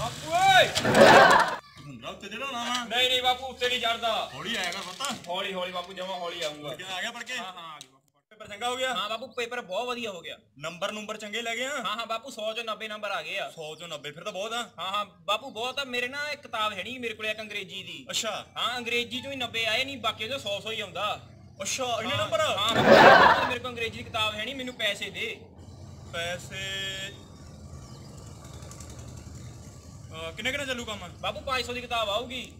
ਬਾਪੂ ਓਏ ਹੁੰਦਾ ਉੱਤੇ ਚੜਾਉਣਾ ਵਾ ਨਹੀਂ ਨਹੀਂ ਬਾਪੂ ਉੱਤੇ ਨਹੀਂ ਚੜਦਾ। ਹੌਲੀ ਕਰ ਪਤਾ। ਹੌਲੀ ਹੌਲੀ ਬਾਪੂ ਜਮਾ ਹੌਲੀ ਆਉਂਗਾ ਕਿ ਆ ਗਿਆ ਪੜ ਕੇ? ਹਾਂ ਹਾਂ ਆ ਗਈ ਬਾਪੂ ਪੇਪਰ ਚੰਗਾ ਹੋ ਗਿਆ। ਹਾਂ ਬਾਪੂ ਪੇਪਰ ਬਹੁਤ ਵਧੀਆ ਹੋ ਗਿਆ। ਨੰਬਰ ਨੰਬਰ ਚੰਗੇ ਲੱਗੇ ਆ? ਹਾਂ ਹਾਂ ਬਾਪੂ 100 ਚੋਂ 90 ਨੰਬਰ ਆ ਗਏ ਆ। 100 ਚੋਂ 90 ਫਿਰ ਤਾਂ ਬਹੁਤ ਆ। ਹਾਂ ਹਾਂ ਬਾਪੂ ਬਹੁਤ ਆ। ਮੇਰੇ ਨਾ ਇੱਕ ਕਿਤਾਬ ਹੈ ਨਹੀਂ ਮੇਰੇ ਕੋਲ ਇੱਕ ਅੰਗਰੇਜ਼ੀ ਦੀ। ਅੱਛਾ। ਹਾਂ ਅੰਗਰੇਜ਼ੀ ਚੋਂ ਹੀ 90 ਆਏ ਨਹੀਂ ਬਾਕੀ ਉਹਦੇ 100 100 ਹੀ ਆਉਂਦਾ। ਅੱਛਾ ਇੰਨੇ ਨੰਬਰ? ਹਾਂ ਮੇਰੇ ਕੋਲ ਅੰਗਰੇਜ਼ੀ ਦੀ ਕਿਤਾਬ ਹੈ ਨਹੀਂ ਮੈਨੂੰ ਪੈਸੇ ਦੇ। ਪੈਸੇ ਕਿੰਨੇ ਕਿੰਨੇ ਚੱਲੂ ਕੰਮ? ਬਾਪੂ 500 ਦੀ ਕਿਤਾਬ ਆਊਗੀ।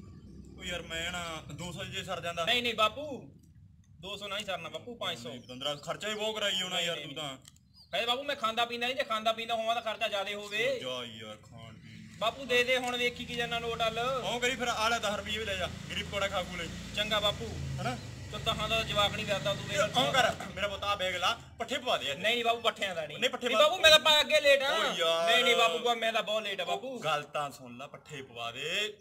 ਉਹ ਯਾਰ ਮੈਂ ਨਾ 200 ਜੇ ਸਰ ਜਾਂਦਾ। ਨਹੀਂ ਨਹੀਂ ਬਾਪੂ। 200 ਨਹੀਂ ਸਰਨਾ ਬਾਪੂ 500 ਬੰਦਰਾ ਖਰਚਾ ਹੀ ਬਹੁਤ ਕਰਾਈ ਹੋਣਾ ਯਾਰ ਤੂੰ ਤਾਂ। ਕਹਿੰਦੇ ਬਾਪੂ ਮੈਂ ਖਾਂਦਾ ਪੀਂਦਾ ਨਹੀਂ ਜੇ ਖਾਂਦਾ ਪੀਂਦਾ ਹੋਵਾਂ ਤਾਂ ਖਰਚਾ ਜ਼ਿਆਦੇ ਹੋਵੇ। ਜਾ ਯਾਰ ਖਾਣ ਪੀਣ ਬਾਪੂ ਦੇ ਦੇ ਹੁਣ ਵੇਖੀ ਕੀ ਜਾਨਾ ਨੋਟ ਹਲ ਉਹ ਕਰੀ ਫਿਰ ਆਲੇ 10 ਰੁਪਏ ਵੀ ਲੈ ਜਾ। ਗਰੀਬ ਕੋੜਾ ਖਾ ਖੂ ਲੈ। ਚੰਗਾ ਬਾਪੂ। ਹਨਾ? ਤੂੰ ਤਾਂ ਦਾ ਜਵਾਬ ਨਹੀਂ ਕਰਦਾ ਤੂੰ ਵੇਖ। ਉਹ ਕਰ? ਮੇਰਾ ਬਤਾ ਬੈਗ ਲਾ ਪੱਠੇ ਪਵਾ ਦੇ ਨਹੀਂ ਨਹੀਂ ਬਾਪੂ ਪੱਠਿਆਂ ਦਾ ਨਹੀਂ। ਨਹੀਂ, ਪੱਠੇ ਬਾਪੂ ਮੈਂ ਤਾਂ ਅੱਗੇ ਲੇਟ ਆ। ਨਹੀਂ ਨਹੀਂ ਬਾਪੂ ਬਾ ਮੈਂ ਤਾਂ ਬਹੁਤ ਲੇਟ ਆ ਬਾਪੂ। ਗੱਲ ਤਾਂ ਸੁਣ ਲੈ ਪੱਠੇ ਪਵਾ ਦੇ।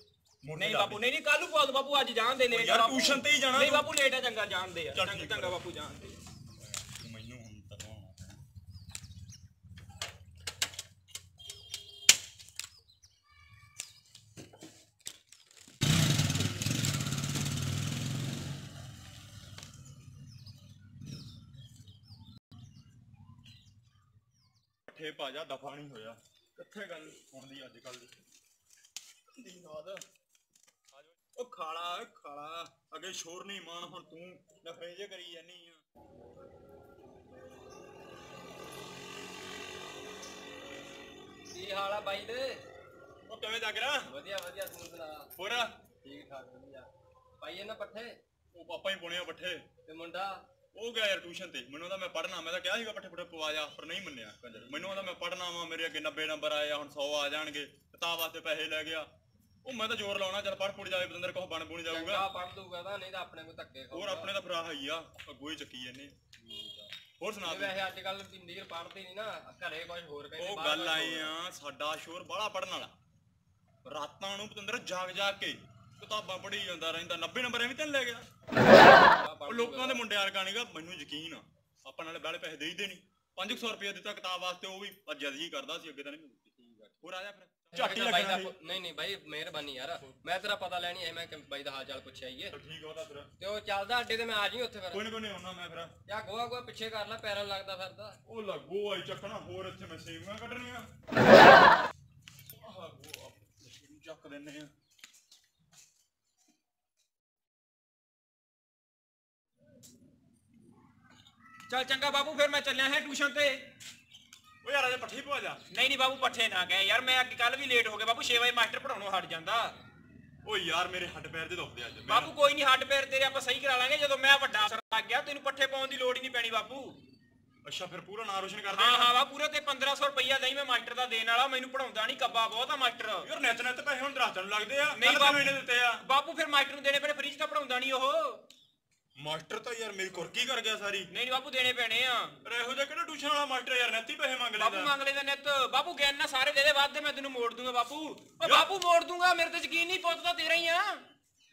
ਨਹੀਂ ਬਾਪੂ ਨਹੀਂ ਨਹੀਂ ਕੱਲ ਨੂੰ ਪਾ ਦੂ ਬਾਪੂ ਅੱਜ ਜਾਣ ਦੇ ਲੇਟ ਯਾਰ। ਟਿਊਸ਼ਨ ਤੇ ਹੀ ਜਾਣਾ ਨਹੀਂ। ਬਾਪੂ ਲੇਟ ਆ ਚੰਗਾ ਜਾਣ ਦੇ। ਚੰਗਾ ਬਾਪੂ ਜਾਣ ਦੇ ਮੈਨੂੰ ਹੁਣ ਤਰਵਾਉਣਾ ਪੈਣਾ ਪੱਠੇ ਪਾ ਜਾ ਦਫਾ ਨਹੀਂ ਹੋਇਆ। ਕਿੱਥੇ ਗੱਲ ਹੁੰਦੀ ਅੱਜ ਕੱਲ ਦੀ ਦੀ ਨਾਦ ਉਹ ਖਾਲਾ ਖਾਲਾ। ਅੱਗੇ ਸ਼ੋਰ ਨਹੀਂ ਮਾਨ ਹੁਣ ਤੂੰ ਨਖਰੇ ਜੇ ਕਰੀ ਜਾਨੀ ਆ। ਕੀ ਹਾਲ ਆ ਬਾਈ ਦੇ? ਉਹ ਕਿਵੇਂ ਲੱਗ ਰਿਹਾ? ਵਧੀਆ ਵਧੀਆ ਤੂੰ ਸੁਣਾ? ਹੋਰ? ਠੀਕ ਠਾਕ ਵਧੀਆ। ਪਾਈ ਇਹਨਾਂ ਪੱਠੇ? ਉਹ ਪਾਪਾ ਹੀ ਪੁਣਿਆ ਪੱਠੇ। ਤੇ ਮੁੰਡਾ? ਉਹ ਗਿਆ ਯਾਰ ਟਿਊਸ਼ਨ ਤੇ। ਮੈਨੂੰ ਉਹਦਾ ਮੈਂ ਪੜਨਾ ਮੈਂ ਤਾਂ ਕਿਹਾ ਸੀਗਾ ਪੱਠੇ ਪੁੱਠੇ ਪਵਾ ਜਾ ਪਰ ਨਹੀਂ ਮੰਨਿਆ ਕੰਜਰ। ਮੈਨੂੰ ਉਹਦਾ ਮੈਂ ਪੜਨਾ ਵਾ ਮੇਰੇ ਅੱਗੇ 90 ਨੰਬਰ ਆਏ ਆ ਹੁਣ 100 ਆ ਜਾਣਗੇ ਕਿਤਾਬ ਵਾਸਤੇ ਪੈਸੇ ਲੈ ਗਿਆ। ਉਹ ਮੈਂ ਤਾਂ ਜ਼ੋਰ ਲਾਉਣਾ ਚੱਲ ਪੜ ਪੁੜ ਜਾਵੇ ਬਦੰਦਰ ਕੋਹ ਬਣ ਬੁਣ ਜਾਊਗਾ। ਪੜ ਦੂਗਾ ਤਾਂ ਨਹੀਂ ਤਾਂ ਆਪਣੇ ਕੋ ਧੱਕੇ ਹੋਰ ਆਪਣੇ ਤਾਂ ਫਰਾ ਹੀ ਆ ਅੱਗੋਂ ਹੀ ਚੱਕੀ ਜਾਂਦੇ ਹੋਰ ਸੁਣਾ ਤੂੰ? ਵੈਸੇ ਅੱਜ ਕੱਲ ਨੀਰ ਪੜਦੇ ਨਹੀਂ ਨਾ ਘਰੇ ਕੁਝ ਹੋਰ ਕਹਿੰਦੇ ਉਹ ਗੱਲ ਹੋਰ। ਆ ਸਾਡਾ ਸ਼ੋਰ ਬਾਹਲਾ ਪੜਨ ਵਾਲਾ। ਰਾਤਾਂ ਨੂੰ ਪਤੰਦਰ ਜਾਗ ਜਾਗ ਕੇ ਕਿਤਾਬਾਂ ਪੜ੍ਹੀ ਜਾਂਦਾ ਰਹਿੰਦਾ 90 ਨੰਬਰ ਐਵੇਂ ਤੈਨੂੰ ਲੈ ਗਿਆ। ਉਹ ਲੋਕਾਂ ਦੇ ਮੁੰਡਿਆਂ ਵਰਗਾ ਨਹੀਂਗਾ ਮੈਨੂੰ ਯਕੀਨ ਆ ਆਪਾਂ ਨਾਲੇ ਬਾਲੇ ਪੈਸੇ ਦੇਈਦੇ ਨਹੀਂ 500 ਰੁਪਏ ਦਿੱਤਾ ਕਿਤਾਬ ਵਾਸਤੇ ਉਹ ਵੀ ਅੱਜ ਹੀ ਕਰਦਾ ਸੀ ਅੱਗੇ ਤਾਂ ਨਹੀਂ ਹੋਰ ਆ ਜਾ ਫਿਰ ਝਾਟੀ ਲੱਗਣਾ ਨਹੀਂ ਨਹੀਂ ਬਾਈ ਮਿਹਰਬਾਨੀ ਯਾਰ। ਮੈਂ ਤੇਰਾ ਪਤਾ ਲੈਣੀ ਆਇਆ ਮੈਂ ਬਾਈ ਦਾ ਹਾਲ ਚਾਲ ਪੁੱਛਿਆ ਈਏ ਠੀਕ ਆ ਉਹਦਾ ਫਿਰ। ਤੇ ਉਹ ਚੱਲਦਾ ਅੱਡੇ ਤੇ ਮੈਂ ਆ ਜੀ ਉੱਥੇ ਫਿਰ। ਕੋਈ ਨਾ ਕੋਈ ਨਹੀਂ ਆਉਣਾ ਮੈਂ ਫਿਰ। ਯਾ ਗੋਆ ਗੋਆ ਪਿੱਛੇ ਕਰ ਲੈ ਪੈਰਾਂ ਲੱਗਦਾ ਫਿਰਦਾ। ਉਹ ਲੱਗੋ ਆਈ ਚੱਕਣਾ ਹੋਰ ਇੱਥੇ ਮੈਂ ਸੇਵੀਆਂ ਕੱਢਣੀਆਂ ਆਹ ਗੋਆ ਸ਼ੁਰੂ ਚੱਕ ਦਿੰਨੇ ਆ ਚੱਲ ਚੰਗਾ ਬਾਪੂ ਫਿਰ ਮੈਂ ਚੱਲਿਆ ਹੈ ਟਿਊਸ਼ਨ ਤੇ। ਓ ਯਾਰ ਅਜੇ ਪੱਠੀ ਪਵਾ ਜਾ। ਨਹੀਂ ਨਹੀਂ ਬਾਪੂ ਪੱਠੇ ਨਾ ਗਏ ਯਾਰ ਮੈਂ ਅੱਗੇ ਕੱਲ ਵੀ ਲੇਟ ਹੋ ਗਿਆ ਬਾਪੂ 6 ਵਜੇ ਮਾਸਟਰ ਪੜਾਉਣੋਂ ਹਟ ਜਾਂਦਾ। ਓ ਯਾਰ ਮੇਰੇ ਹੱਡ ਪੈਰ ਦੇ ਦੁਖਦੇ ਅੱਜ। ਮੈਂ- ਬਾਪੂ ਕੋਈ ਨਹੀਂ ਹੱਡ ਪੈਰ ਤੇਰੇ ਆਪਾਂ ਸਹੀ ਕਰਾ ਲਾਂਗੇ। ਜਦੋਂ ਮੈਂ ਵੱਡਾ ਅਫਸਰ ਲੱਗ ਗਿਆ ਤੈਨੂੰ ਪੱਠੇ ਪਾਉਣ ਦੀ ਲੋੜ ਹੀ ਨਹੀਂ ਪੈਣੀ ਬਾਪੂ। ਅੱਛਾ ਫਿਰ ਪੂਰਾ ਨਾਂ ਰੋਸ਼ਨ ਕਰਦੇ ਹਾਂ ਹਾਂ ਬਾਪੂ ਪੂਰੇ ਤੇ 1500 ਰੁਪਈਆ ਦਈ ਮੈਂ ਮਾਸਟਰ ਦਾ ਦੇਣ ਵਾਲਾ। ਮੈਨੂੰ ਪੜਾਉਂਦਾ ਨਹੀਂ ਕੱਬਾ ਬਹੁਤ ਆ ਮਾਸਟਰ। ਯਾਰ ਨਿੱਤ ਨਿੱਤ ਪੈਸੇ ਹੁਣ ਦਰਾਤਾਂ ਨੂੰ ਲੱਗਦੇ ਆ। ਨਹੀਂ। ਤੈਨੂੰ ਇਹਨੇ ਦਿੱਤੇ ਆ? ਬਾਪੂ ਫਿਰ ਮਾਸਟਰ ਨੂੰ ਦੇਣੇ ਪੈਣੇ ਫ੍ਰਿਜ ਤਾਂ ਪੜਾਉਂਦਾ ਨਹੀਂ ਉਹ। ਮਾਸਟਰ ਤਾਂ ਯਾਰ ਮੇਰੀ ਕੁਰਕੀ ਕਰ ਗਿਆ ਸਾਰੀ। ਨਹੀਂ ਬਾਪੂ ਦੇਣੇ ਪੈਣੇ ਆ। ਪਰ ਇਹੋ ਜਿਹਾ ਕਿਹੜਾ ਟਿਊਸ਼ਨ ਵਾਲਾ ਮਾਸਟਰ ਯਾਰ ਨੱਤੀ ਪੈਸੇ ਮੰਗ ਬਾਪੂ ਲੈਂਦਾ ਮੰਗ ਲੈਂਦਾ ਨਿੱਤ। ਬਾਪੂ ਗਿਆਨ ਨਾ ਸਾਰੇ ਦੇ ਦੇ ਵੱਧ ਮੈਂ ਤੈਨੂੰ ਮੋੜ ਦੂੰਗਾ ਬਾਪੂ। ਓ ਬਾਪੂ ਮੋੜ ਦੂੰਗਾ ਮੇਰੇ ਤੇ ਯਕੀਨ ਨਹੀਂ ਪੁੱਤ ਤਾਂ ਤੇਰਾ ਹੀ ਆ।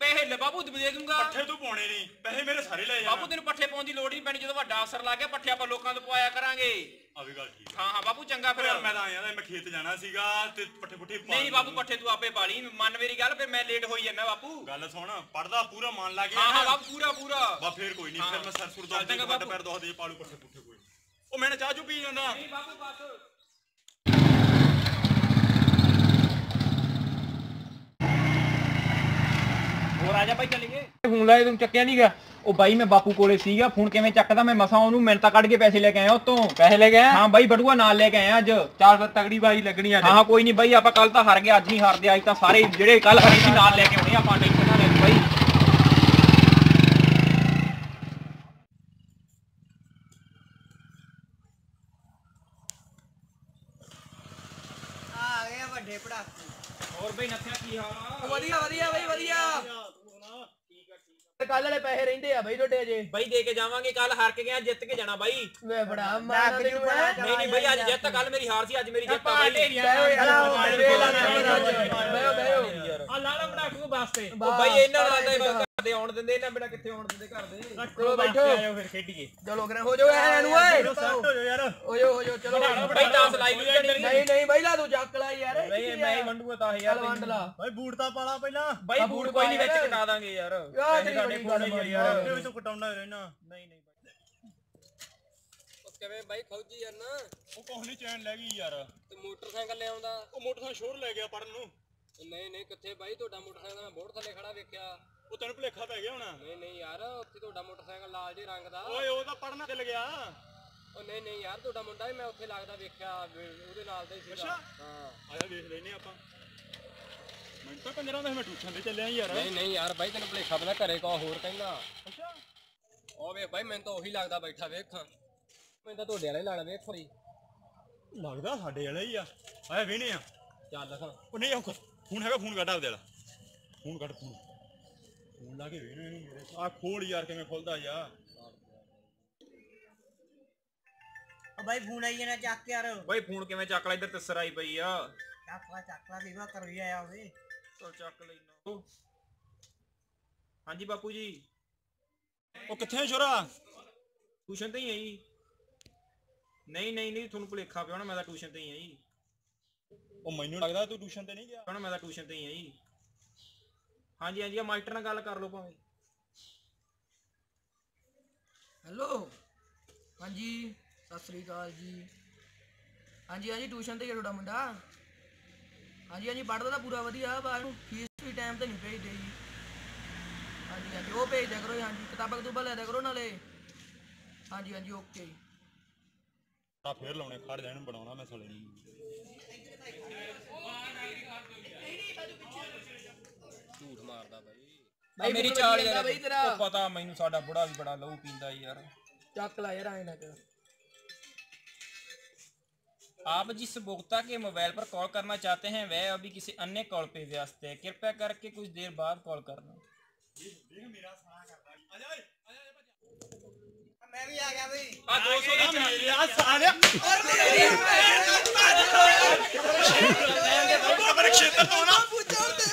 ਪੈਸੇ ਲੈ ਬਾਪੂ ਦੇ ਦੂੰਗਾ। ਪੱਠੇ ਤੂੰ ਪਾਉਣੇ ਨਹੀਂ ਪੈਸੇ ਮੇਰੇ ਸਾਰੇ ਲੈ ਜਾ। ਬਾਪੂ ਤੈਨੂੰ ਪੱਠੇ ਪਾਉਣ ਦੀ ਲੋੜ ਨਹੀਂ ਪੈਣੀ ਜਦੋਂ ਵੱਡਾ ਅਫਸਰ ਲੱਗ ਗਿਆ ਪੱਠੇ ਆਪਾਂ ਲੋਕਾਂ ਤੋਂ ਪਵਾਇਆ ਕਰਾਂਗੇ। ਆ ਵੀ ਗੱਲ ਠੀਕ ਹਾਂ ਹਾਂ ਬਾਪੂ ਚੰਗਾ ਫਿਰ। ਯਾਰ ਮੈਂ ਤਾਂ ਆਇਆ ਮੈਂ ਖੇਤ ਜਾਣਾ ਸੀਗਾ ਤੇ ਪੱਠੇ ਪੁੱਠੇ ਪਾ ਨਹੀਂ ਬਾਪੂ ਪੱਠੇ ਤੂੰ ਆਪੇ ਪਾਲੀ ਮੰਨ ਮੇਰੀ ਗੱਲ ਫਿਰ ਮੈਂ ਲੇਟ ਹੋਈ ਜਾਂਦਾ ਬਾਪੂ। ਗੱਲ ਸੁਣ ਪੜਦਾ ਪੂਰਾ ਮਨ ਲੱਗ ਗਿਆ ਹਾਂ ਹਾਂ। ਬਾਪੂ ਪੂਰਾ ਪੂਰਾ। ਬਾ ਫੇਰ ਕੋਈ ਨਹੀਂ ਫਿਰ। ਮੈਂ ਸਰ ਸੁਰ ਚੱਲ ਦੋ ਵੱਡ ਬਾਪੂ। ਪੈਰ ਦੋ ਦੇ ਪਾਲੂ ਪੱਠੇ ਪੁੱਠੇ ਕੋਈ ਉਹ ਮੈਨੇ ਚਾਹ ਪੀ ਜਾਂਦਾ। ਨਹੀਂ ਬਾਪੂ ਬਸ। ਜਾ ਭਾਈ ਚੱਲੀਏ। ਫੋਨ ਲਾਇਆ ਤੂੰ ਚੱਕਿਆ ਨਹੀਂਗਾ ਉਹ ਬਾਈ ਮੈਂ ਬਾਪੂ ਕੋਲੇ ਸੀਗਾ ਫੋਨ ਕਿਵੇਂ ਚੱਕਦਾ ਮੈਂ ਮਸਾਂ ਉਹਨੂੰ ਮਿੰਤਾ ਕੱਢ ਕੇ ਪੈਸੇ ਲੈ ਕੇ ਆਇਆ ਉਤੋਂ। ਪੈਸੇ ਲੈ ਕੇ ਆਇਆ? ਹਾਂ ਬਾਈ ਬਟੂਆ ਨਾਲ ਲੈ ਕੇ ਆਇਆ ਅੱਜ। ਚਾਰ ਫਿਰ ਤਗੜੀ ਬਾਈ ਲੱਗਣੀ ਅੱਜ। ਹਾਂ ਕੋਈ ਨਹੀਂ ਬਾਈ ਆਪਾਂ ਕੱਲ ਤਾਂ ਹਾਰ ਗਏ ਅੱਜ ਨਹੀਂ ਹਾਰਦੇ ਅੱਜ ਤਾਂ ਸਾਰੇ ਜਿਹੜੇ ਕੱਲ ਹਾਰੇ ਸੀ ਨਾਲ ਲੈ ਕੇ ਆਉਣੇ ਆਪਾਂ ਟੈਨਸ਼ਨ ਨਾ ਲੈ ਬਾਈ। ਆ ਗਏ ਵੱਡੇ ਪੜਾਕੇ ਹੋਰ ਬਾਈ ਨੱਥਿਆ ਕੀ ਹਾਲ ਆ? ਵਧੀਆ ਵਧੀਆ ਬਈ ਵਧੀਆ। ਕੱਲ ਵਾਲੇ ਪੈਸੇ ਰਹਿੰਦੇ ਆ ਬਈ ਤੁਹਾਡੇ ਅਜੇ ਬਾਈ ਦੇ ਕੇ ਜਾਵਾਂਗੇ ਕੱਲ ਹਾਰ ਕੇ ਗਿਆ ਜਿੱਤ ਕੇ ਜਾਣਾ ਬਾਈ। ਵੇ ਬੜਾ ਤੈਨੂੰ ਬੜਾ ਨਹੀਂ ਨਹੀਂ ਬਾਈ ਅੱਜ ਜਿੱਤ ਕੱਲ ਮੇਰੀ ਹਾਰ ਸੀ ਅੱਜ ਮੇਰੀ ਜਿੱਤ ਆ ਬਾਈ ਬੈਓ ਯਾਰ ਬੈਓ ਬੈਓ ਆ ਲਾਲਾ ਬਣਾ ਕੇ ਵਾਸਤੇ। ਉਹ ਬਾਈ ਇਹਨਾਂ ਨਾਲ ਤਾਂ ਇਹ ਘਰ ਦੇ ਆਉਣ ਦਿੰਦੇ ਇਹਨਾਂ ਬਿਨਾ ਕਿੱਥੇ ਆਉਣ ਦਿੰਦੇ ਘਰ ਦੇ। ਚਲੋ ਬੈਠੋ। ਫਿਰ ਖੇਡੀਏ। ਚਲੋ ਕਰੇ ਹੋ ਜਾਓ ਐ ਨੂੰ ਓਏ। ਸੈੱਟ ਹੋ ਜਾ ਯਾਰ। ਹੋ ਜਾਓ ਹੋ ਜਾਓ ਚਲੋ ਬਾਈ ਤਾਂ ਸਲਾਈ ਨਹੀਂ ਨਹੀਂ ਨਹੀਂ ਬਈ ਲਾ ਤੂੰ ਚੱਕ ਲਾ ਯਾਰ। ਨਹੀਂ ਮੈਂ ਹੀ ਵੰਡੂਗਾ 10000 ਚੱਲ ਵੰਡ ਲਾ। ਭਾਈ ਬੂਟ ਤਾਂ ਪਾਲਾ ਪਹਿਲਾਂ। ਬਾਈ ਬੂਟ ਕੋਈ ਨਹੀਂ ਵਿੱਚ। ਕਟਾ ਦਾਂਗੇ ਯਾਰ। ਯਾਰ ਤੇਰੀ ਬੜੀ ਯਾਰ। ਮਾਰੀ। ਇਹ ਤੋਂ ਕਟਾਉਣਾ ਰਹਿਣਾ। ਨਹੀਂ ਨਹੀਂ ਬਾਈ। ਉਹ ਕਿਵੇਂ ਬਾਈ ਫੌਜੀ ਯਾਰ ਨਾ। ਉਹ ਕੁਛ ਨਹੀਂ ਚੈਨ ਲੈ ਗਈ ਯਾਰ। ਤੇ ਮੋਟਰਸਾਈਕਲ ਲੈ ਆਉਂਦਾ। ਉਹ ਮੋਟਰਸਾਈਕਲ ਸ਼ੋਰ ਲੈ ਗਿਆ ਪੜਨ ਨੂੰ। ਨਹੀਂ ਨਹੀਂ ਕਿੱਥੇ ਬਾਈ? ਤੁਹਾਡਾ ਮੋਟਰਸਾਈਕਲ ਮੈਂ ਬੋਰਡ ਥੱਲੇ ਖੜਾ ਵੇਖਿਆ। ਉਹ ਤੈਨੂੰ ਭੁਲੇਖਾ ਪੈ ਗਿਆ ਹੋਣਾ। ਨਹੀਂ ਨਹੀਂ ਯਾਰ ਉੱਥੇ ਤੁਹਾਡਾ ਮੋਟਰਸਾਈਕਲ ਲਾਲ ਜਿਹੇ ਰੰਗ ਦਾ। ਓਏ ਉਹ ਤਾਂ ਪੜਨਾ ਚੱਲ ਗਿਆ। ਉਹ ਨਹੀਂ ਨਹੀਂ ਯਾਰ ਤੁਹਾਡਾ ਮੁੰਡਾ ਵੀ ਮੈਂ ਉੱਥੇ ਲੱਗਦਾ ਵੇਖਿਆ ਵੀ ਉਹਦੇ ਨਾਲ ਦਾ ਹੀ ਸੀਗਾ। ਅੱਛਾ। ਹਾਂ। ਆਇਆ ਵੇਖ ਲੈਨੇ ਆਪਾਂ। ਮੈਨੂੰ ਤਾਂ ਕੰਜਰਾਂ ਦਾ ਮੈਂ ਟਿਊਸ਼ਨ ਤੇ ਚੱਲਿਆ ਯਾਰ। ਨਹੀਂ ਨਹੀਂ ਯਾਰ ਬਾਈ ਤੈਨੂੰ ਭੁਲੇਖਾ ਪਤਾ ਘਰੇ ਕੋ ਹੋਰ ਕਹਿੰਦਾ। ਅੱਛਾ। ਉਹ ਵੇਖ ਬਾਈ ਮੈਨੂੰ ਤਾਂ ਉਹੀ ਲੱਗਦਾ ਬੈਠਾ ਵੇਖ। ਮੈਨੂੰ ਤਾਂ ਤੁਹਾਡੇ ਵਾਲਾ ਹੀ ਲੱਗਦਾ ਵੇਖ ਹੋਈ ਲੱਗਦਾ ਸਾਡੇ ਵਾਲਾ ਹੀ ਆ। ਆਇਆ ਵੇਨੇ ਆ। ਚੱਲ ਖਾਂ ਉਹ ਨਹੀਂ ਉਹ ਫੋਨ ਹੈਗਾ ਫੋਨ ਕੱਢ ਆਪਦੇ ਵਾਲਾ। ਫੋਨ ਕੱਢ ਫੋਨ ਫੋਨ ਲਾ ਕੇ ਮੇਰੇ ਆ ਖੋਲ ਯਾਰ ਕਿਵੇਂ ਖੁੱਲਦਾ ਯਾਰ ਓ ਬਾਈ ਫੋਨ ਆਈ ਜਾਣਾ ਚੱਕ ਯਾਰ। ਬਾਈ ਫੋਨ ਕਿਵੇਂ ਚੱਕ ਲੈ? ਇੱਧਰ ਤਸਰ ਆਈ ਪਈ ਆ। ਚੱਕ ਲਾ ਚੱਕ ਲਾ ਵੀਵਾ ਕਰ ਵੀ ਆਇਆ ਹੋਵੇ ਚਲ ਚੱਕ ਲੈਣਾ ਹਾਂਜੀ ਬਾਪੂ ਜੀ। ਉਹ ਕਿੱਥੇ ਆ ਛੋਰਾ? ਟਿਊਸ਼ਨ ਤੇ ਹੀ ਆ ਜੀ ਨਹੀਂ ਨਹੀਂ ਨਹੀਂ ਤੁਹਾਨੂੰ ਭੁਲੇਖਾ ਪਿਆ ਹੋਣਾ ਮੈਂ ਤਾਂ ਟਿਊਸ਼ਨ ਤੇ ਹੀ ਆ ਜੀ ਉਹ ਮੈਨੂੰ ਲੱਗਦਾ ਤੂੰ ਟਿਊਸ਼ਨ ਤੇ ਨਹੀਂ ਗਿਆ। ਹੁਣ ਮੈਂ ਤਾਂ ਟਿਊਸ਼ਨ ਤੇ ਹੀ ਆ ਜੀ। ਹਾਂਜੀ ਹਾਂਜੀ ਆ ਮਾਸਟਰ ਨਾਲ ਗੱਲ ਕਰ ਲਓ ਭਾਵੇਂ। ਹੈਲੋ। ਹਾਂਜੀ ਸਤਿ ਸ੍ਰੀ ਅਕਾਲ ਜੀ। ਹਾਂਜੀ ਹਾਂਜੀ ਟਿਊਸ਼ਨ ਤੇ ਗਿਆ ਤੁਹਾਡਾ ਮੁੰਡਾ। ਹਾਂਜੀ ਹਾਂਜੀ ਪੜ੍ਹਦਾ ਤਾਂ ਪੂਰਾ ਵਧੀਆ ਬਾਹਰ ਨੂੰ ਫੀਸ ਵੀ ਟਾਈਮ ਤੇ ਨਹੀਂ ਭੇਜਦੇ ਜੀ। ਹਾਂਜੀ ਹਾਂਜੀ ਉਹ ਭੇਜ ਦਿਆ ਕਰੋ ਜੀ, ਹਾਂਜੀ ਕਿਤਾਬਾਂ ਕਤੂਬਾਂ ਲੈ ਦਿਆ ਕਰੋ ਨਾਲੇ। ਹਾਂਜੀ ਹਾਂਜੀ ਓਕੇ ਆ ਫੇਰ ਲਾਉਣੇ ਖੜ ਜਾ ਇਹਨੂੰ ਬਣਾਉਣਾ ਮੈਂ ਸਾਲੇ ਨੂੰ ਝੂਠ ਮਾਰਦਾ ਬਾਈ ਬਾਈ ਮੇਰੀ ਫੋਨ ਚਾਲ ਵੱਜੀ ਜਾਂਦਾ ਯਾਰ ਬਾਈ ਤੇਰਾ ਉਹ ਪਤਾ ਮੈਨੂੰ ਸਾਡਾ ਬੁੜਾ ਵੀ ਬੜਾ ਲਹੂ ਪੀਂਦਾ ਯਾਰ ਚੱਕ ਲਾ ਯਾਰ ਐਂ ਨਾ ਕਰ आप जिस उपभोक्ता के मोबाइल पर कॉल करना चाहते हैं वह अभी किसी अन्य कॉल पे व्यस्त है कृपया करके कुछ देर बाद कॉल करना ਮੈਂ ਵੀ ਆ ਗਿਆ ਬਈ। आ 200 की ਮੇਰੇ ਆ ਸਾਲਿਆ ਕਬਰ ਖੇਤਰ ਤੋਂ ਨਾ। ਕਬਰ